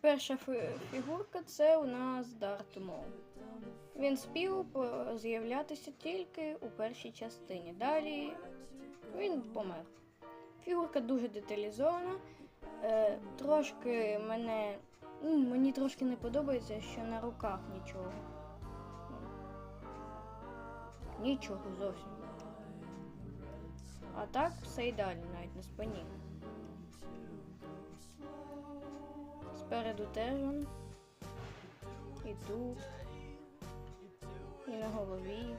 Перша фігурка це у нас Дарт Мол. Він спів з'являтися тільки у першій частині. Далі він помер. Фігурка дуже деталізована. Е, трошки мене. Ну, мені трошки не подобається, що на руках нічого. Нічого зовсім. А так все ідеально, навіть на спині. Спереду теж. І тут. І на голові.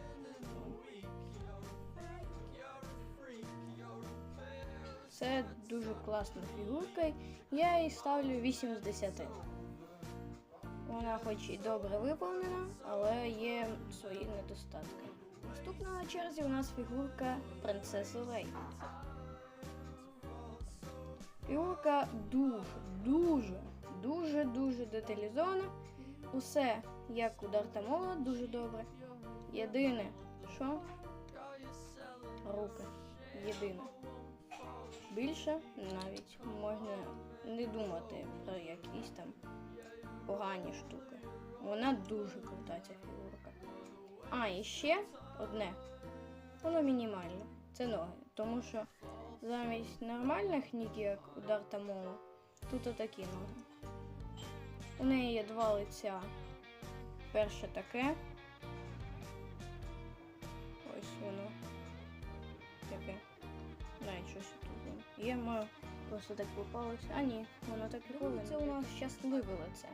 Це дуже класна фігурка. Я їй ставлю 8 з 10. Вона хоч і добре виповнена, але є свої недостатки. Наступна на черзі у нас фігурка принцеси Лей. Фігурка дуже, дуже, дуже, дуже деталізована. Усе як у Дарта Мола, дуже добре. Єдине, що руки. Єдине. Більше навіть можна не думати про якісь там погані штуки. Вона дуже крута, ця фігурка. А, і ще одне. Воно мінімальне. Це ноги. Тому що замість нормальних ніг, як у Дарта Мола, тут отакі ноги. У неї є два лиця. Перше таке. Ось воно. Таке. Навіть щось тут. є. Є моє просто так попалося. А ні, воно так і повинно. Це у нас щасливе лице.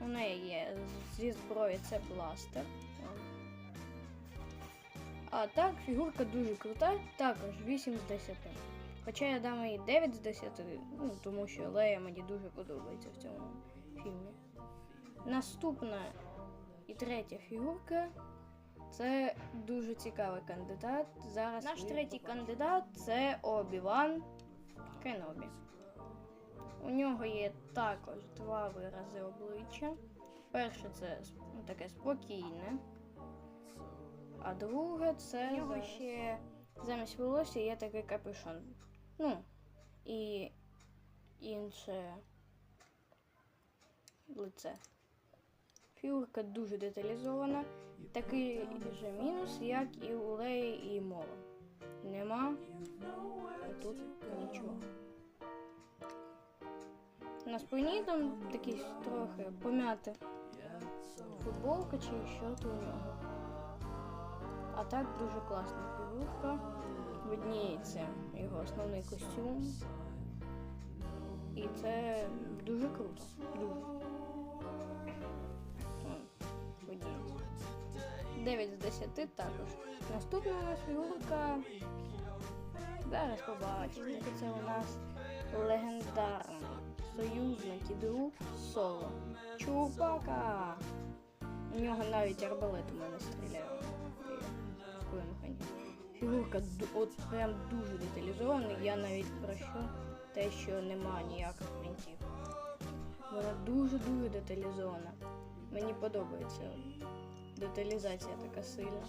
У неї є зі зброї це бластер. А так, фігурка дуже крута, також 8 з 10. Хоча я дам їй 9 з 10, ну, тому що Лея мені дуже подобається в цьому фільмі. Наступна і третя фігурка це дуже цікавий кандидат. Зараз наш третій кандидат це Обі-Ван Кенобі. У нього є також два вирази обличчя. Перше це ну, таке спокійне. А друге це у нього ще замість волосся є такий капюшон. Ну, і інше лице. Фігурка дуже деталізована. Такий же мінус, як і у Леї і Мола. Нема тут нічого. На спині там такий трохи пом'ята футболка чи що то у нього. А так дуже класна фігурка. Видніється його основний костюм. І це дуже круто. Дуже. 9 з 10 також. Наступна у нас фігурка. Зараз побачите. Це у нас легендарний союзник і друг соло. Чупака! У нього навіть арбалет у мене стріляє. Фігурка от прям дуже деталізована. Я навіть прощу те, що нема ніяких принтів. Вона дуже-дуже деталізована. Мені подобається деталізація така сильна.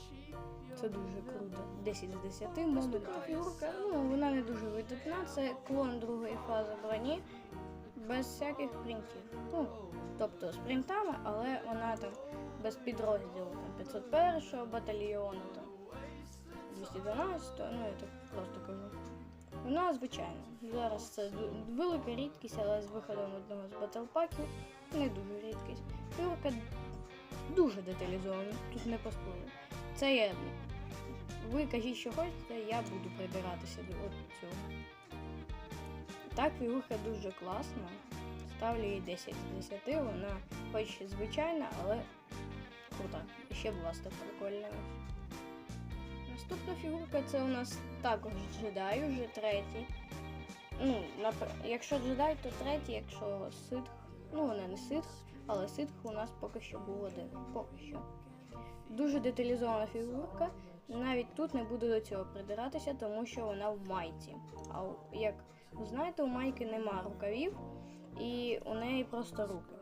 Це дуже круто. 10 з 10 Наступна фігурка, ну вона не дуже видатна. Це клон другої фази броні без всяких принтів. Ну, тобто з принтами, але вона там без підрозділу там 501 батальйону, там 212, ну я так просто кажу. Вона звичайна. Зараз це велика рідкість, але з виходом одного з батлпаків не дуже рідкість. Фігурка дуже деталізована, тут не поспорю. Це є. Ви кажіть, що хочете, я буду прибиратися до цього. Так, фігурка дуже класна. Ставлю їй 10 з 10. Вона хоч звичайна, але крута. Ще бластер прикольний. Наступна фігурка це у нас також джедай, вже третій. Ну, якщо джедай, то третій, якщо ситх. Ну, вона не ситх, але ситх у нас поки що був один. Поки що. Дуже деталізована фігурка. Навіть тут не буду до цього придиратися, тому що вона в майці. А як ви знаєте, у майки нема рукавів, і у неї просто руки.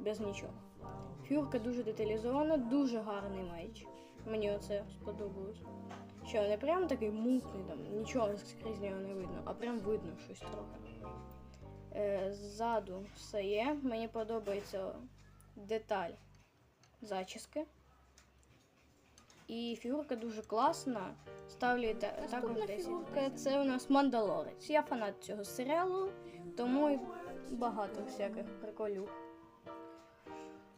Без нічого. Фігурка дуже деталізована, дуже гарний меч. Мені оце сподобалось. Що не прям такий мутний, там, нічого скрізь нього не видно, а прям видно щось трохи. Е, ззаду все є. Мені подобається деталь зачіски. І фігурка дуже класна. Ставлю та- також 10. Фігурка це у нас Мандалорець. Я фанат цього серіалу, тому і багато всяких приколів.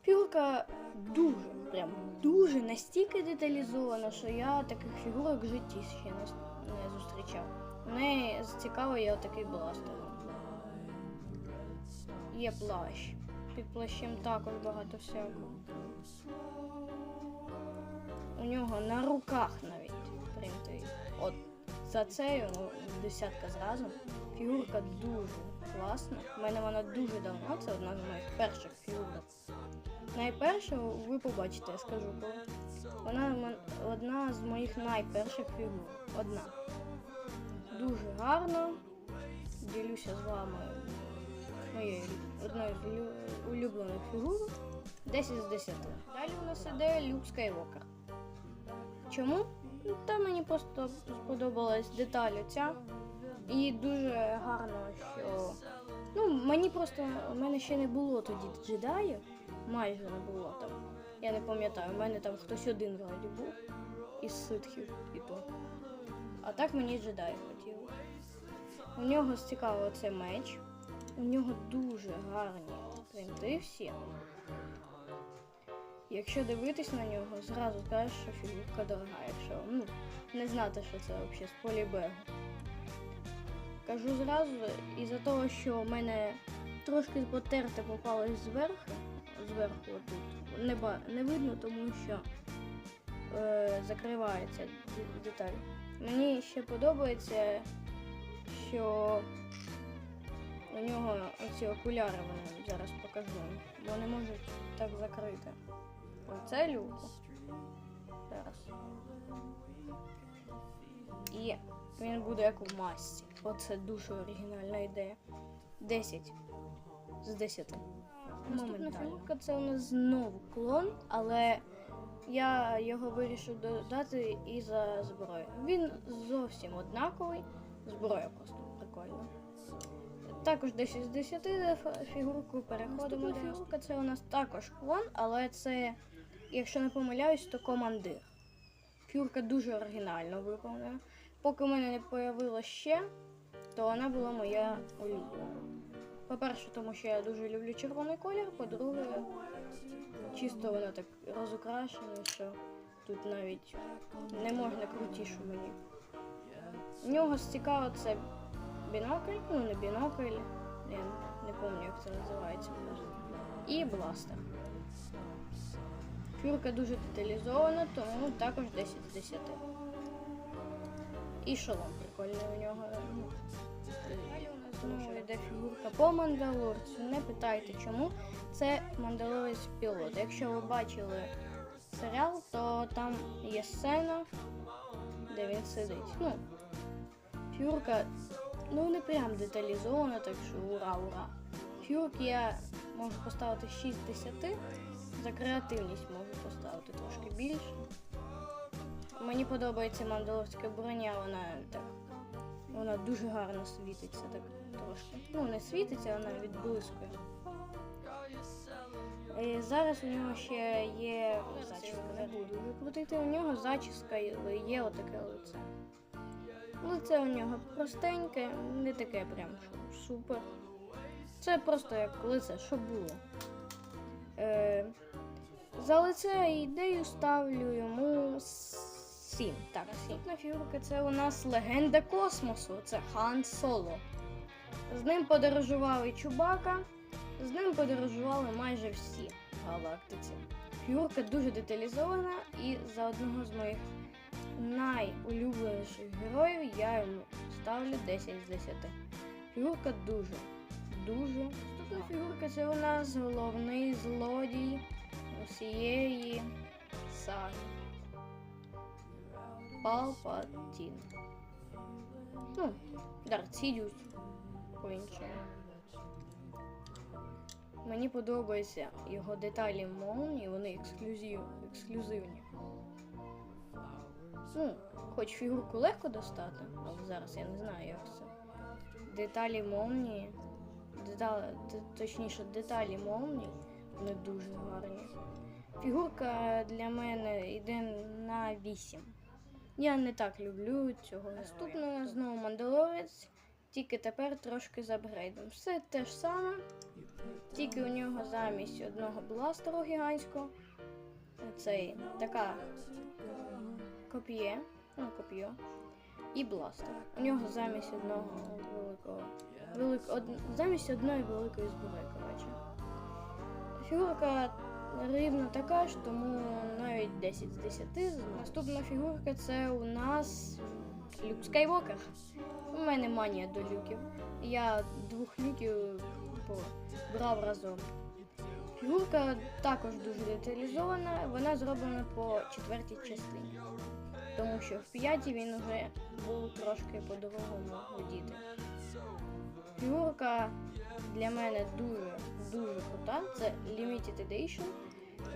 Фігурка дуже, прям дуже настільки деталізована, що я таких фігурок в житті ще не, зустрічав. У неї цікавий є отакий бластер. Є плащ. Під плащем також багато всякого. У нього на руках навіть принтові. От за цею ну, десятка зразу. Фігурка дуже класна. У мене вона дуже давно, це одна з моїх перших фігурок. Найперша ви побачите, я скажу коли. Вона одна з моїх найперших фігур. Одна. Дуже гарно. Ділюся з вами моєю одною з улюблених фігур. 10 з 10. Далі у нас іде Люк Скайвокер. Чому? Ну, Та мені просто сподобалась деталь ця. І дуже гарно, що. Ну, мені просто. У мене ще не було тоді джедаїв. Майже не було там. Я не пам'ятаю, у мене там хтось один вроді був із ситхів і то. А так мені джедаїв хотіли. У нього цікаво це меч. У нього дуже гарні принти всі. Якщо дивитись на нього, зразу скажеш, що фігурка дорога, якщо ну, не знати, що це взагалі з полібегу. Кажу зразу, із-за того, що в мене трошки потерте попалось зверху, зверху отут, не, не видно, тому що е, закривається деталь. Мені ще подобається, що у нього оці окуляри вони зараз покажу. Вони можуть так закрити. Оце люку. Зараз. І він буде як у масці. Оце дуже оригінальна ідея. 10 з 10. Наступна фігурка це у нас знову клон, але я його вирішив додати і за зброю. Він зовсім однаковий, зброя просто прикольна. Також 10 з 10 фігурку переходимо. Наступна фігурка це у нас також клон, але це, якщо не помиляюсь, то командир. Фігурка дуже оригінально виконана. Поки в мене не появилось ще, то вона була моя улюблена. По-перше, тому що я дуже люблю червоний колір, по-друге, чисто вона так розукрашена, що тут навіть не можна крутішу мені. У нього цікаво це бінокль, ну не бінокль, я не пам'ятаю, як це називається. І бластер. Фігурка дуже деталізована, тому також 10 з 10. І шолом прикольний у нього. Ну, знову йде фігурка по Мандалорцю. Не питайте чому. Це Мандалорець пілот. Якщо ви бачили серіал, то там є сцена, де він сидить. Ну, фігурка, ну не прям деталізована, так що ура, ура. Фігурки я можу поставити 6 10. За креативність можу поставити трошки більше. Мені подобається мандалорська броня, вона так. Вона дуже гарно світиться так трошки. Ну, не світиться, вона відблискує. Е, Зараз у нього ще є зачіска, не буду викрутити. У нього зачіска є є отаке лице. Лице у нього простеньке, не таке прям що супер. Це просто як лице, що було. Е, за лице ідею ставлю йому 7. Так, наступна фігурка це у нас легенда космосу. Це Хан Соло. З ним подорожували Чубака, з ним подорожували майже всі галактиці. Фігурка дуже деталізована і за одного з моїх найулюбленіших героїв я йому ставлю 10 з 10. Фігурка дуже, дуже. Наступна фігурка це у нас головний злодій усієї саги. Палпатін. Ну, Дарт Сідіус по-іншому. Мені подобаються його деталі молнії, вони ексклюзив, ексклюзивні. Ну, хоч фігурку легко достати, але зараз я не знаю, як це. Деталі молнії деталі, точніше деталі молнії, вони дуже гарні. Фігурка для мене йде на 8. Я не так люблю цього. Наступного знову Мандалорець, тільки тепер трошки з апгрейдом. Все те ж саме, тільки у нього замість одного бластеру гігантського. Цей така коп'є, ну коп'є і бластер. У нього замість одного великого. Велик, од, замість одної великої зброї, коротше. Фігурка рівно така ж, тому навіть 10 з 10. Наступна фігурка це у нас Люк Скайвокер. У мене манія до люків. Я двох люків брав разом. Фігурка також дуже деталізована, вона зроблена по четвертій частині. Тому що в п'ятій він вже був трошки по-другому водіти. Фігурка для мене дуже дуже крута. Це Limited Edition.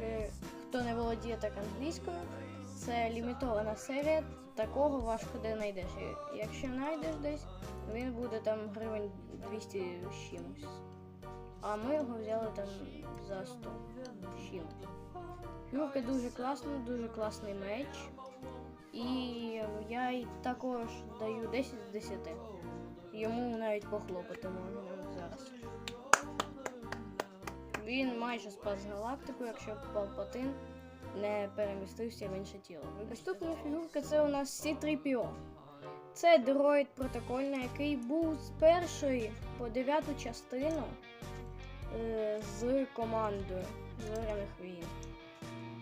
Е, Хто не володіє так англійською, це лімітована серія. Такого важко де знайдеш. Якщо знайдеш десь, він буде там гривень 200 з чимось. А ми його взяли там за 100 з чимось. Фігурка дуже класна, дуже класний меч. І я також даю 10 з 10. Йому навіть похлопати можна. Він майже спас галактику, якщо Палпатин не перемістився в інше тіло. Наступна фігурка це у нас C3PO. Це дроїд протокольний, який був з першої по дев'яту частину е, з командою Зоряних війн.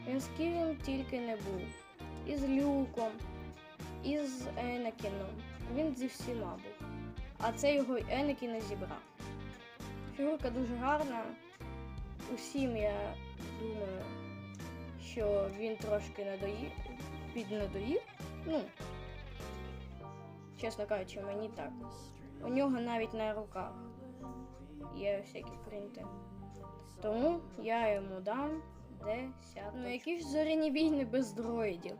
Він з ким тільки не був. І з Люком, і з Енакіном. Він зі всіма був. А це його Енакін не зібрав. Фігурка дуже гарна. Усім я думаю, що він трошки надоїв, піднадоїв. Ну, чесно кажучи, мені так. У нього навіть на руках є всякі принти. Тому я йому дам 10. Ну які ж зоряні війни без дроїдів?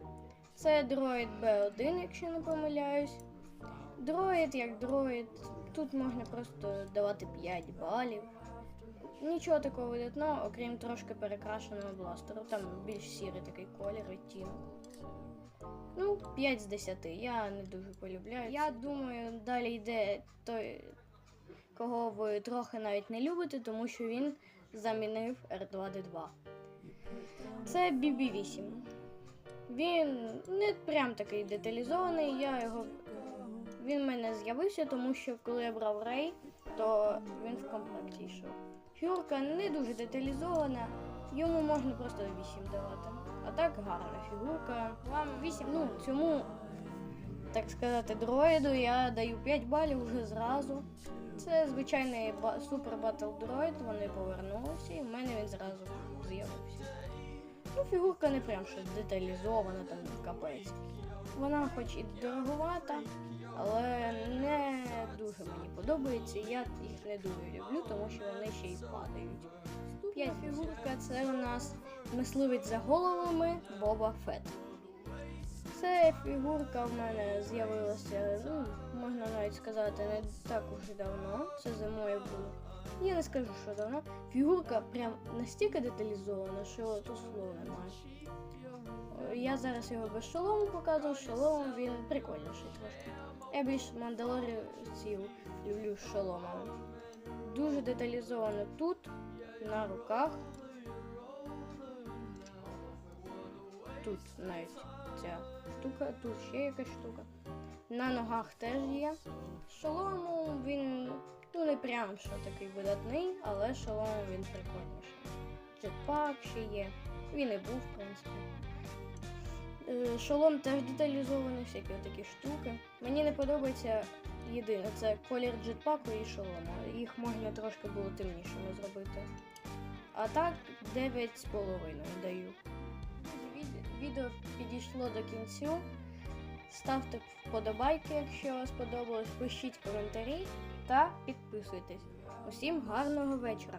Це дроїд Б1, якщо не помиляюсь. Дроїд як дроїд. Тут можна просто давати 5 балів. Нічого такого видатного, окрім трошки перекрашеного бластеру. Там більш сірий такий колір відтінок. Ну, 5 з 10. Я не дуже полюбляю. Я думаю, далі йде той, кого ви трохи навіть не любите, тому що він замінив R2D2. Це BB8. Він не прям такий деталізований. Я його. Він мене з'явився, тому що коли я брав рей, то він в комплекті йшов. Фігурка не дуже деталізована, йому можна просто 8 давати. А так гарна фігурка. Вам 8? Ну, цьому, так сказати, дроїду я даю 5 балів вже зразу. Це звичайний супер батл дроїд, вони повернулися, і в мене він зразу з'явився. Ну, фігурка не прям щось деталізована, там капець. Вона хоч і дороговата, але не дуже мені подобається. Я їх не дуже люблю, тому що вони ще й падають. П'ять фігурка це у нас мисливець за головами Боба Фет. Це фігурка в мене з'явилася, ну, можна навіть сказати, не так уже давно. Це зимою було. Я не скажу, що давно. Фігурка прям настільки деталізована, що тут слова немає. Я зараз його без шолому показую, з шоломом він прикольніший трошки. Я більш мандалорівців люблю з шоломами. Дуже деталізовано тут, на руках. Тут навіть ця штука, тут ще якась штука. На ногах теж є. З шоломом він ну не прям що такий видатний, але з шоломом він прикольніший. Джетпак ще є. Він і був, в принципі. Е, Шолом теж деталізований, всякі такі штуки. Мені не подобається єдине, це колір джетпаку і шолома. Їх можна трошки було темнішими зробити. А так 9,5 даю. Відео підійшло до кінцю. Ставте вподобайки, якщо сподобалось, пишіть коментарі та підписуйтесь. Усім гарного вечора!